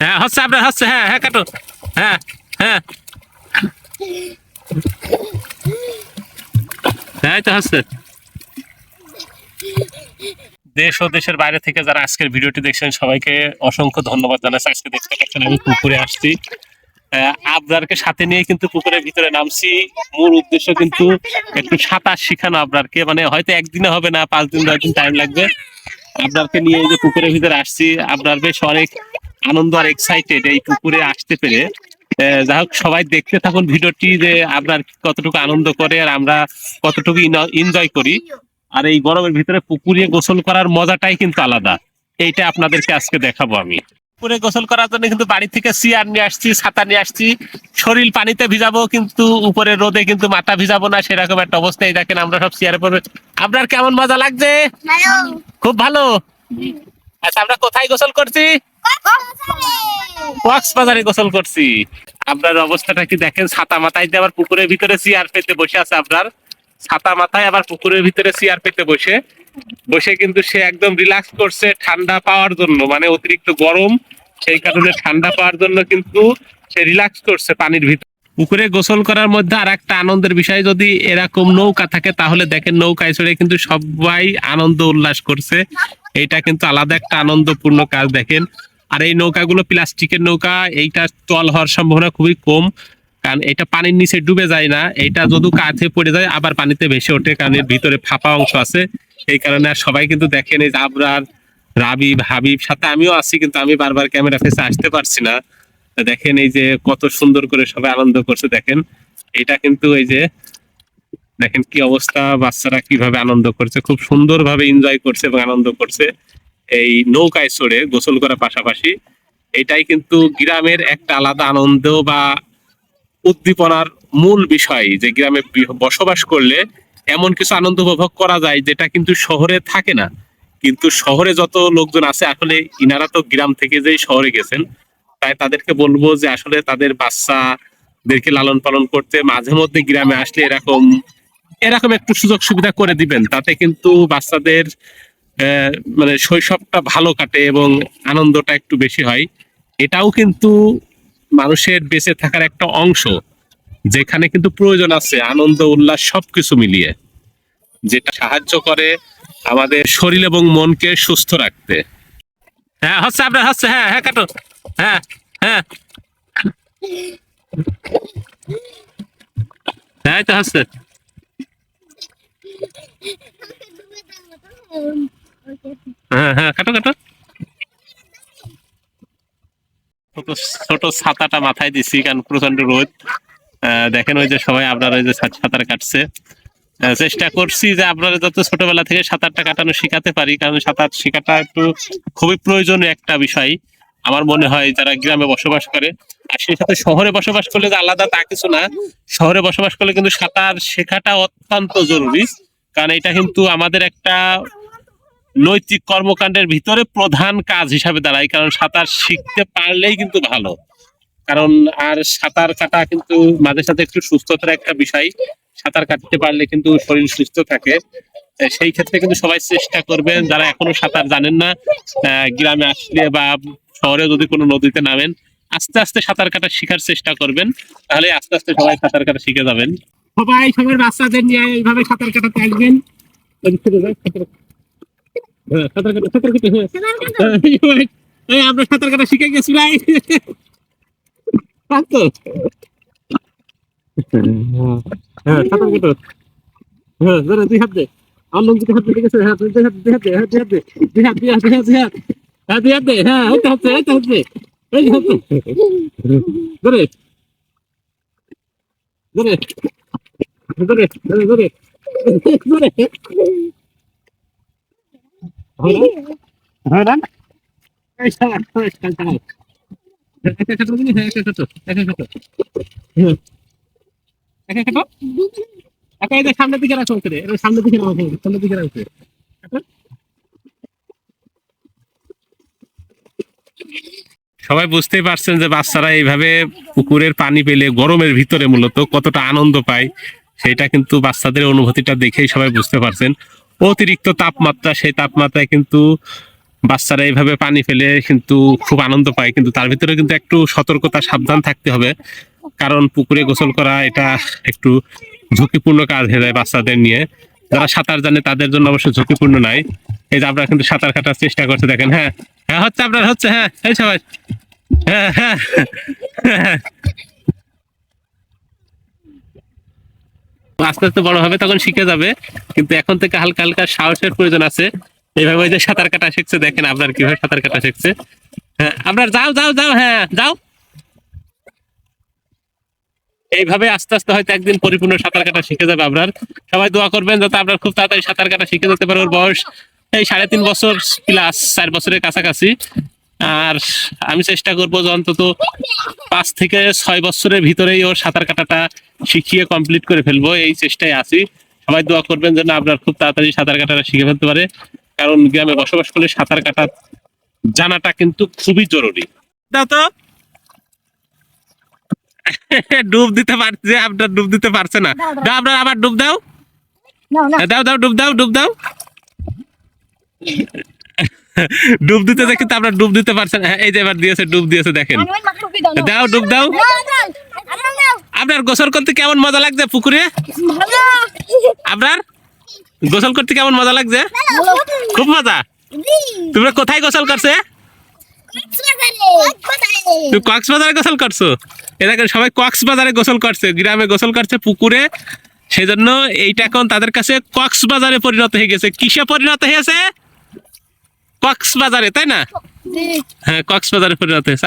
হ্যাঁ হচ্ছে আপনার হ্যাঁ হ্যাঁ কাটো। হ্যাঁ হ্যাঁ। হ্যাঁ তো হচ্ছে। দেশ ও দেশের বাইরে থেকে যারা আজকের ভিডিওটি দেখছেন, সবাইকে অসংখ্য ধন্যবাদ জানাচ্ছি। আজকে দেখতে পাচ্ছেন আমি পুকুরে আসছি। আবরারকে সাথে নিয়ে কিন্তু পুকুরের ভিতরে নামছি। মূল উদ্দেশ্য কিন্তু একটু সাঁতার শিখানো আবরারকে মানে হয়তো একদিনে হবে না, পাঁচ দিন, দশ দিন টাইম লাগবে। আপনারকে নিয়ে যে পুকুরের ভিতরে আসছি। আপনার বেশ অনেক আনন্দ আর এক্সাইটেড এই পুকুরে আসতে পেরে। যাই হোক সবাই দেখতে থাকুন ভিডিওটি যে আপনার কতটুকু আনন্দ করে আর আমরা কতটুকু এনজয় করি। আর এই গরমের ভিতরে পুকুরে গোসল করার মজাটাই কিন্তু আলাদা। এইটা আপনাদেরকে আজকে দেখাবো আমি। পুকুরে গোসল করার জন্য কিন্তু বাড়ি থেকে চেয়ার নিয়ে আসছি ছাতা নিয়ে আসছি। শরীর পানিতে ভিজাবো কিন্তু উপরে রোদে কিন্তু মাথা ভিজাবো না সেরকম একটা অবস্থা। এই দেখেন আমরা সব চেয়ারে পড়বে আপনার কেমন মজা লাগছে? খুব ভালো? আচ্ছা আমরা কোথায় গোসল করছি? কক্সবাজারে গোসল করছি। আপনার অবস্থাটা কি দেখেন? ছাতা মাথায় আবার পুকুরের ভিতরে পেতে বসে আছে আপনার। ছাতা মাথায় আবার পুকুরের ভিতরে পেতে বসে। বসে কিন্তু সে একদম রিল্যাক্স করছে ঠান্ডা পাওয়ার জন্য মানে অতিরিক্ত গরম, সেই কারণে ঠান্ডা পাওয়ার জন্য কিন্তু সে রিল্যাক্স করছে পানির ভিতরে। পুকুরে গোসল করার মধ্যে আর একটা আনন্দের বিষয়, যদি এরকম নৌকা থাকে, তাহলে দেখেন নৌকায় চড়ে কিন্তু সবাই আনন্দ উল্লাস করছে। এটা কিন্তু আলাদা একটা আনন্দপূর্ণ কাজ, দেখেন। আর এই নৌকাগুলো প্লাস্টিকের নৌকা, এইটা তল হওয়ার সম্ভাবনা খুবই কম, কারণ এটা পানির নিচে ডুবে যায় না। এটা যদি কাঁধে পড়ে যায়, আবার পানিতে ভেসে ওঠে, কারণ এর ভিতরে ফাঁপা অংশ আছে। এই কারণে আর সবাই কিন্তু দেখেন এই আবরার, রাবিব, হাবিব, সাথে আমিও আছি, কিন্তু আমি বারবার ক্যামেরা ফেসে আসতে পারছি না। দেখেন এই যে কত সুন্দর করে সবাই আনন্দ করছে, দেখেন। এটা কিন্তু এই যে, দেখেন কি অবস্থা, বাচ্চারা কীভাবে আনন্দ করছে, খুব সুন্দরভাবে এনজয় করছে এবং আনন্দ করছে। এই নৌকায় চড়ে গোসল করার পাশাপাশি, এটাই কিন্তু গ্রামের একটা আলাদা আনন্দ বা উদ্দীপনার মূল বিষয় যে গ্রামে বসবাস করলে এমন কিছু আনন্দ উপভোগ করা যায় যেটা কিন্তু শহরে থাকে না। কিন্তু শহরে যত লোকজন আছে, আসলে ইনারা তো গ্রাম থেকে যেই শহরে গেছেন, তাই তাদেরকে বলব যে আসলে তাদের বাচ্চাদেরকে লালন পালন করতে মাঝে মধ্যে গ্রামে আসলে এরকম এরকম একটু সুযোগ সুবিধা করে দিবেন। তাতে কিন্তু বাচ্চাদের মানে শৈশবটা ভালো কাটে এবং আনন্দটা একটু বেশি হয়। এটাও কিন্তু মানুষের বেঁচে থাকার একটা অংশ, যেখানে কিন্তু প্রয়োজন আছে আনন্দ, উল্লাস সবকিছু মিলিয়ে, যেটা সাহায্য করে আমাদের শরীর এবং মনকে সুস্থ রাখতে। হ্যাঁ হচ্ছে আপনার, হচ্ছে হ্যাঁ হ্যাঁ কাটো হ্যাঁ হ্যাঁ। হ্যাঁ তো হচ্ছে। হ্যাঁ হ্যাঁ কাটো কাটো। ছোট ছাতাটা মাথায় দিছি, কারণ প্রচণ্ড রোদ। দেখেন ওই যে সবাই আপনারা ওই যে সাঁতার কাটছে। চেষ্টা করছি যে আপনারা যত ছোটবেলা থেকে সাঁতারটা কাটানো শেখাতে পারি, কারণ সাঁতার শেখাটা একটু খুবই প্রয়োজনীয় একটা বিষয়। আমার মনে হয় যারা গ্রামে বসবাস করে, আর সেই সাথে শহরে বসবাস করলে যে আলাদা তা কিছু না, শহরে বসবাস করলে কিন্তু সাঁতার শেখাটা অত্যন্ত জরুরি। কারণ এটা কিন্তু আমাদের একটা নৈতিক কর্মকাণ্ডের ভিতরে প্রধান কাজ হিসাবে দাঁড়ায়, কারণ সাঁতার শিখতে পারলেই কিন্তু ভালো। কারণ আর সাঁতার কাটা কিন্তু মাঝে সাথে একটু সুস্থতার একটা বিষয়। সাঁতার কাটতে পারলে কিন্তু শরীর সুস্থ থাকে। সেই ক্ষেত্রে কিন্তু সবাই চেষ্টা করবেন যারা এখনও সাঁতার জানেন না গ্রামে আসলে বা শহরে যদি কোনো নদীতে নামেন, আস্তে আস্তে সাঁতার কাটা শেখার চেষ্টা করবেন, তাহলে আস্তে আস্তে সবাই সাঁতার কাটা শিখে যাবেন। সবাই, সবার বাচ্চাদের নিয়ে এইভাবে সাঁতার কাটাতে আসবেন। সাঁতার কাটা সাঁতার কাটা আমরা সাঁতার কাটা শিখে গেছি ভাই হ্যাঁ হ্যাঁ ধরে দুই দে হ্যাঁ দে হ্যাঁ দুই হাত সামনের দিকে রাখো সামনের দিকে রাখো সামনের দিকে রাখো সবাই বুঝতেই পারছেন যে বাচ্চারা এইভাবে পুকুরের পানি পেলে, গরমের ভিতরে মূলত কতটা আনন্দ পায়, সেটা কিন্তু বাচ্চাদের অনুভূতিটা দেখেই সবাই বুঝতে পারছেন। অতিরিক্ত তাপমাত্রা, সেই তাপমাত্রায় কিন্তু বাচ্চারা এইভাবে পানি ফেলে কিন্তু খুব আনন্দ পায়। কিন্তু তার ভিতরে কিন্তু একটু সতর্কতা, সাবধান থাকতে হবে। কারণ পুকুরে গোসল করা এটা একটু ঝুঁকিপূর্ণ কাজ হয়ে যায় বাচ্চাদের নিয়ে। যারা সাঁতার জানে তাদের জন্য অবশ্য ঝুঁকিপূর্ণ নাই। এই যে আপনারা কিন্তু সাঁতার কাটার চেষ্টা করছে, দেখেন হ্যাঁ হ্যাঁ হচ্ছে আপনার, হচ্ছে হ্যাঁ এই সবাই হ্যাঁ হ্যাঁ। আস্তে আস্তে বড় হবে তখন শিখে যাবে। কিন্তু এখন থেকে হালকা হালকা সাহসের প্রয়োজন আছে। এইভাবে যে সাঁতার কাটা শিখছে, দেখেন আপনার কীভাবে সাঁতার কাটা শিখছে। হ্যাঁ আপনার যাও যাও যাও হ্যাঁ যাও। এইভাবে আস্তে আস্তে হয়তো একদিন পরিপূর্ণ সাঁতার কাটা শিখে যাবে আপনার। সবাই দোয়া করবেন যাতে আপনার খুব তাড়াতাড়ি সাঁতার কাটা শিখে যেতে পারে ওর বয়স এই সাড়ে তিন বছর প্লাস চার বছরের কাছাকাছি। আর আমি চেষ্টা করব যে অন্তত পাঁচ থেকে ছয় বছরের ভিতরেই ওর সাঁতার কাটাটা শিখিয়ে কমপ্লিট করে ফেলব এই চেষ্টায় আছি। সবাই দোয়া করবেন যেন আপনার খুব তাড়াতাড়ি সাঁতার কাটাটা শিখে ফেলতে পারে কারণ গ্রামে বসবাস করলে সাঁতার কাটা জানাটা কিন্তু খুবই জরুরি। দাও তো। ডুব দিতে পারছে আপনার ডুব দিতে পারছে না। দাও আপনার আবার ডুব দাও. দাও দাও ডুব দাও ডুব দাও। ডুব দিতে দেখি তো আপনার ডুব দিতে পারছেন। হ্যাঁ, এই যে এবার দিয়েছে ডুব দিয়েছে দেখেন. দাও ডুব দাও? আপনার গোসল করতে কেমন মজা লাগছে পুকুরে? আপনার গোসল করতে কেমন মজা লাগছে? খুব মজা। তোমরা কোথায় গোসল করছে? তুমি কক্সবাজারে। গোসল করছ? এলাকার সবাই কক্সবাজারে গোসল করছে গ্রামে গোসল করছে পুকুরে। সেই জন্য এইটা এখন তাদের কাছে কক্সবাজারে পরিণত হয়ে গেছে। কিসে পরিণত হয়েছে? কক্সবাজারে তাই না? হ্যাঁ কক্সবাজারে পরিণত হয়েছে।